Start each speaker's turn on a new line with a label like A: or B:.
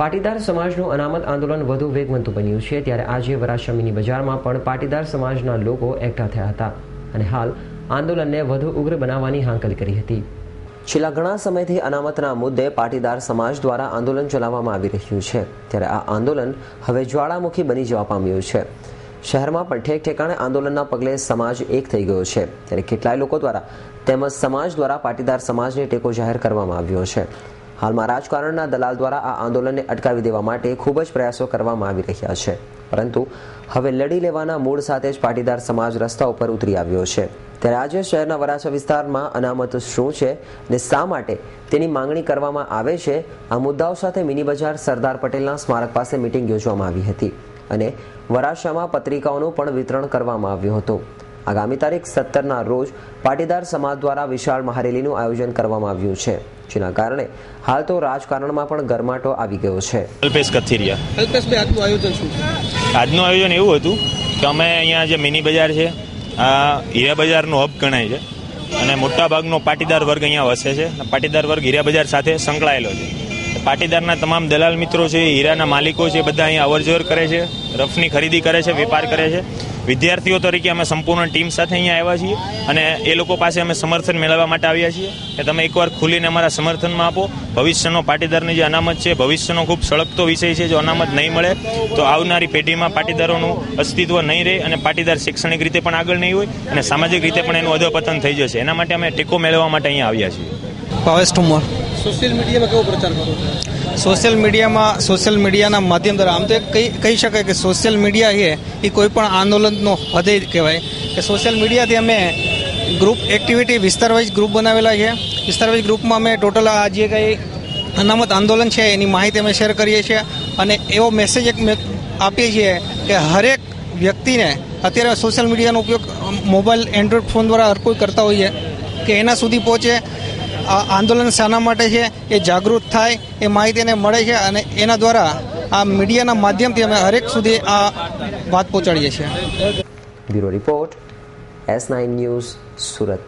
A: પાટીદાર સમાજનું અનામત આંદોલન વધુ વેગવંતું બન્યું છે ત્યારે આજે વરાછા બજારમાં પણ પાટીદાર સમાજના લોકો એકઠા થયા હતા અને હાલ આંદોલનને વધુ ઉગ્ર બનાવવાની હાંકલ કરી હતી. છેલ્લા ઘણા સમયથી અનામતના મુદ્દે પાટીદાર સમાજ દ્વારા આંદોલન ચલાવવામાં આવી રહ્યું છે ત્યારે આ આંદોલન હવે જ્વાળામુખી બની જવા પામ્યું છે. શહેરમાં પણ ઠેક ઠેકાણે આંદોલનના પગલે સમાજ એક થઈ ગયો છે ત્યારે કેટલાય લોકો દ્વારા તેમજ સમાજ દ્વારા પાટીદાર સમાજને ટેકો જાહેર કરવામાં આવ્યો છે. હાલમાં રાજકારણના દલાલ દ્વારા આ આંદોલનને અટકાવી દેવા માટે ખૂબ જ પ્રયાસો કરવામાં આવી રહ્યા છે. પરંતુ હવે લડી લેવાના મૂળ સાથે જ પાટીદાર સમાજ રસ્તા ઉપર ઉતરી આવ્યો છે. ત્યારે આજે શહેરના વરાછા વિસ્તારમાં અનામત શું છે ને શા માટે તેની માંગણી કરવામાં આવે છે, આ મુદ્દાઓ સાથે મિની બજાર સરદાર પટેલના સ્મારક પાસે મિટિંગ યોજવામાં આવી હતી. અને વરાછામાં પત્રિકાઓનું પણ વિતરણ કરવામાં આવ્યું હતું. આગામી તારીખ સત્તરના રોજ પાટીદાર સમાજ દ્વારા વિશાળ મહારેલીનું આયોજન કરવામાં આવ્યું છે. જેના કારણે હાલ તો રાજકારણમાં પણ ગરમાટો આવી ગયો છે.
B: અલ્પેશ કથિરિયા.
C: અલ્પેશભાઈ આજનું આયોજન શું
B: આજનું આયોજન એવું હતું કે અમે અહીંયા જે મિની બજાર છે આ હીરા બજારનું હબ ગણાય છે અને મોટા ભાગનો પાટીદાર વર્ગ અહીંયા વસે છે પાટીદાર વર્ગ હીરા બજાર સાથે સંકળાયેલો છે. પાટીદારના તમામ દલાલ મિત્રો છે હીરાના માલિકો છે બધા અહીંયા અવરજવર કરે છે રફની ખરીદી કરે છે વેપાર કરે છે. વિદ્યાર્થીઓ તરીકે અમે સંપૂર્ણ ટીમ સાથે અહીંયા આવ્યા છીએ અને એ લોકો પાસે અમે સમર્થન મેળવવા માટે આવ્યા છીએ કે તમે એકવાર ખુલીને અમારા સમર્થનમાં આપો. ભવિષ્યનો પાટીદારની જે અનામત છે, ભવિષ્યનો ખૂબ સળગતો વિષય છે, જો અનામત નહીં મળે, તો આવનારી પેઢીમાં પાટીદારોનું અસ્તિત્વ નહીં રહે અને પાટીદાર શૈક્ષણિક રીતે પણ આગળ નહીં હોય અને સામાજિક રીતે પણ એનું અધોપતન થઈ જશે. એના માટે અમે ટેકો મેળવવા માટે અહીંયા આવ્યા છીએ.
D: ભાવેશ ઠુમર.
C: સોશિયલ મીડિયામાં કેવો પ્રચાર કરો છો?
D: સોશિયલ મીડિયામાં સોશિયલ મીડિયાના માધ્યમ દ્વારા આમ તો એક કહી કહી શકાય કે સોશિયલ મીડિયા છે એ કોઈ પણ આંદોલનનો હૃદય કહેવાય. કે સોશિયલ મીડિયાથી અમે ગ્રુપ એક્ટિવિટી વિસ્તાર વાઇઝ ગ્રુપ બનાવેલા છે. વિસ્તાર વાઇઝ ગ્રુપમાં અમે ટોટલ આ જે કંઈ અનામત આંદોલન છે એની માહિતી અમે શેર કરીએ છીએ. અને એવો મેસેજ એક આપીએ છીએ કે હરેક વ્યક્તિને અત્યારે સોશિયલ મીડિયાનો ઉપયોગ મોબાઈલ એન્ડ્રોઈડ ફોન દ્વારા હર કોઈ કરતા હોઈએ કે એના સુધી પહોંચે. આંદોલન શાના માટે છે, એ જાગૃત થાય, એ માહિતી એને મળે છે અને એના દ્વારા આ મીડિયાના માધ્યમથી અમે હરેક સુધી આ વાત પહોંચાડીએ છીએ.
A: Bureau report, S nine news Surat.